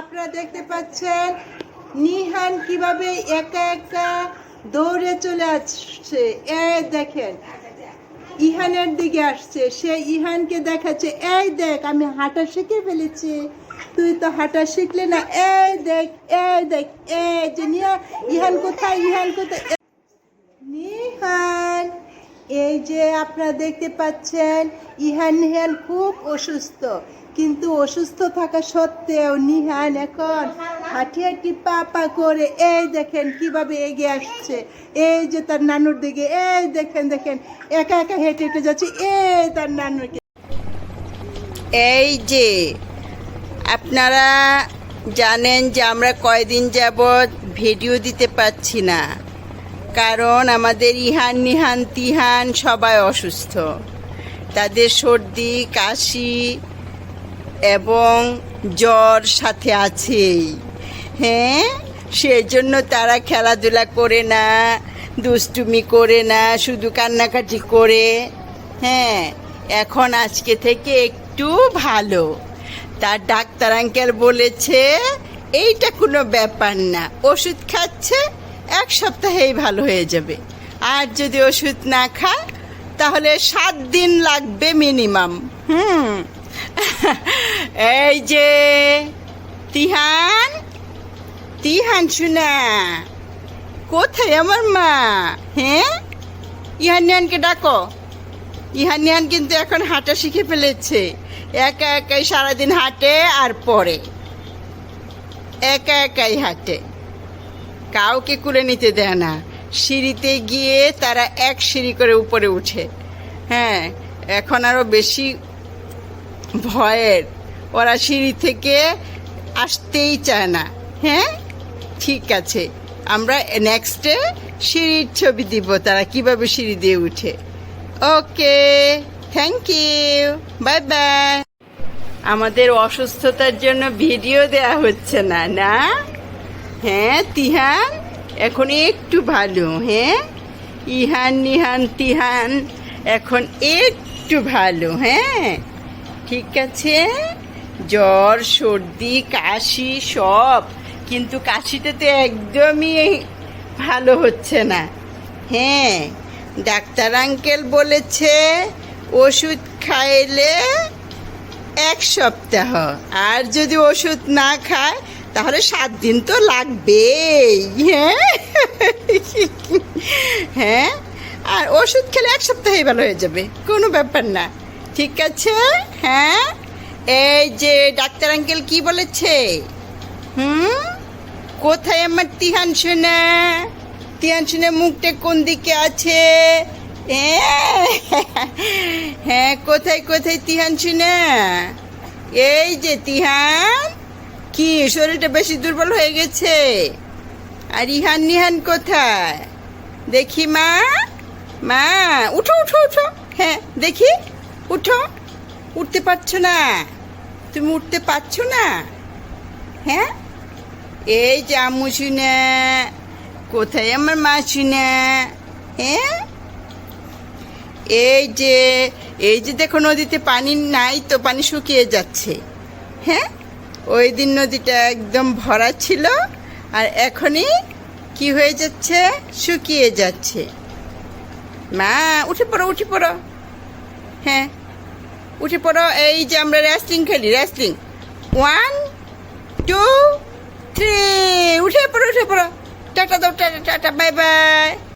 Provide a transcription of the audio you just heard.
আপনারা দেখতে পাচ্ছেন, নিহান কীভাবে একা একা দৌড়ে চলে আসছে। এ দেখেন, ইহানের দিকে আসছে। সে ইহানকে দেখাচ্ছে, এই দেখ, আমি হাঁটা শিখে ফেলেছি। তুই তো হাঁটা শিখলে না। এই দেখ এই দেখ, এই যে ইহান কোথায় ইহান কোথায়? নিহান, এই যে আপনারা দেখতে পাচ্ছেন, ইহান নিহান খুব অসুস্থ। কিন্তু অসুস্থ থাকা সত্ত্বেও নিহান এখন হাঁটি হাঁটি পা পা করে, এই দেখেন কীভাবে এগিয়ে আসছে। এই যে তার নানুর দিকে, এই দেখেন দেখেন। একা একা হেঁটে হেঁটে যাচ্ছে, এই তার নানুকে। এই যে, আপনারা জানেন যে আমরা কয়দিন যাবৎ ভিডিও দিতে পারছি না। কারণ আমাদের ইহান, নিহান, তিহান সবাই অসুস্থ। তাদের সর্দি, কাশি এবং জ্বর সাথে আছেই। হ্যাঁ? সেজন্য তারা খেলাধুলা করে না, দুষ্টুমি করে না, শুধু কান্নাকাটি করে। হ্যাঁ এখন আজকে থেকে একটু ভালো। তার ডাক্তার আঙ্কেল বলেছে, এইটা কোনো ব্যাপার না। ওষুধ খাচ্ছে, এক সপ্তাহেই ভালো হয়ে যাবে। আর যদি ওষুধ না খায়, তাহলে সাত দিন লাগবে মিনিমাম। হুম। এই যে, তিহান? তিহান শুনা, কোথায় আমার মা? হ্যাঁ? ইহান নিহানকে ডাকো। ইহান নিহান কিন্তু এখন হাঁটা শিখে ফেলেছে। একা একাই সারাদিন হাঁটে আর পরে একা একাই হাঁটে। কাউকে কুলে নিতে দেয় না। সিঁড়িতে গিয়ে তারা এক সিঁড়ি করে উপরে উঠে। হ্যাঁ এখন আরও বেশি ভয়ের। ওরা সিঁড়ি থেকে আসতেই চায় না। হ্যাঁ? ঠিক আছে। আমরা নেক্সটে সিঁড়ির ছবি দিব, তারা কীভাবে সিঁড়ি দিয়ে উঠে। Okay thank you bye bye আমাদের অসুস্থতার জন্য ভিডিও দেয়া হচ্ছে না না? হ্যাঁ তিহান? এখন একটু ভালো হ্যাঁ? ইহান, নিহান, তিহান, এখন একটু ভালো হ্যাঁ? ঠিক আছে? জ্বর, সর্দি, কাশি সব। কিন্তু কাশিটা তো একদমই ভালো হচ্ছে না। হ্যাঁ ডাক্তার আঙ্কেল বলেছে, ওষুধ খাইলে এক সপ্তাহ। আর যদি ওষুধ না খায়, তাহলে সাত দিন তো লাগবেই। হ্যাঁ? হ্যাঁ? আর ওষুধ খেলে এক সপ্তাহেই ভালো হয়ে যাবে। কোনো ব্যাপার না। ঠিক আছে? হ্যাঁ? এই যে ডাক্তার আঙ্কেল কি বলেছে? হুম? কোথায় আমার তিহান শোনা তিহান শুনে মুখটা কোন দিকে আছে? হ্যাঁ, কোথায় কোথায় তিহান শুনা এই যে তিহান কি শরীরটা বেশি দুর্বল হয়ে গেছে? আর ইহান নিহান কোথায়? দেখি মা মা উঠো উঠো উঠো। হ্যাঁ দেখি উঠো। উঠতে পারছ না? তুমি উঠতে পারছ না? হ্যাঁ? এই যে আম্মু শুনে, কোথায় আমার মা শুনে? হ্যাঁ? এই যে এই যে দেখো নদীতে পানি নাই তো, পানি শুকিয়ে যাচ্ছে। হ্যাঁ? ওই দিন নদীটা একদম ভরা ছিল, আর এখনই কি হয়ে যাচ্ছে? শুকিয়ে যাচ্ছে। মা, উঠে পড়ো উঠে পড়ো। হ্যাঁ? উঠে পড়ো, এই যে আমরা রেসলিং খেলি রেসলিং ওয়ান টু থ্রি উঠে পড়ো উঠে পড়ো। টাটা দাও, টাটা টাটা বাই বাই